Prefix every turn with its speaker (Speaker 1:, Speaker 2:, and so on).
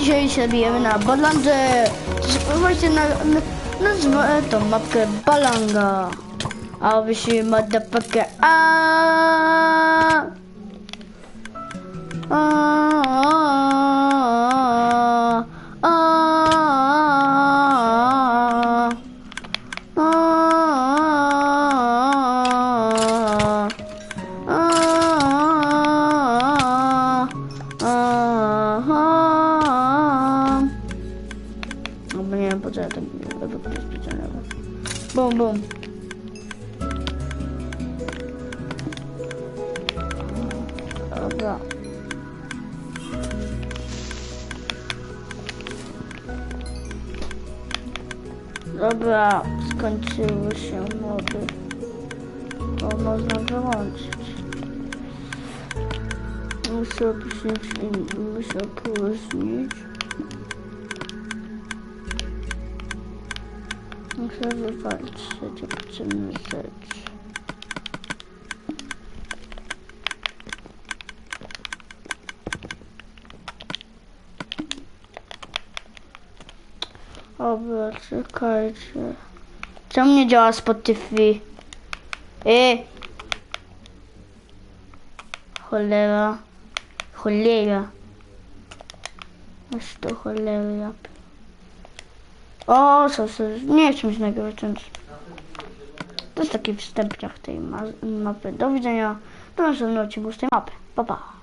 Speaker 1: dzisiaj się bijemy na Badlandze. Właśnie na, na, nazwę tą mapkę Balanga. A wysi motherfucker. A. Ah. Co ja tak ewakuuję specjalnie. Bum, bum. Dobra. Dobra, skończyły się mody. To można wyłączyć. Muszę opuścić i muszę opróżnić. Muszę wywalczyć opcjny rzecz. Dobra, czekajcie. Czemu nie działa Spotify? E! Cholera. Cholera. Aż to cholera. O, co, nie chcę się nagrywać, więc... To jest taki wstępniak tej ma- mapy. Do widzenia do następnego odcinku z tej mapy. Pa, pa.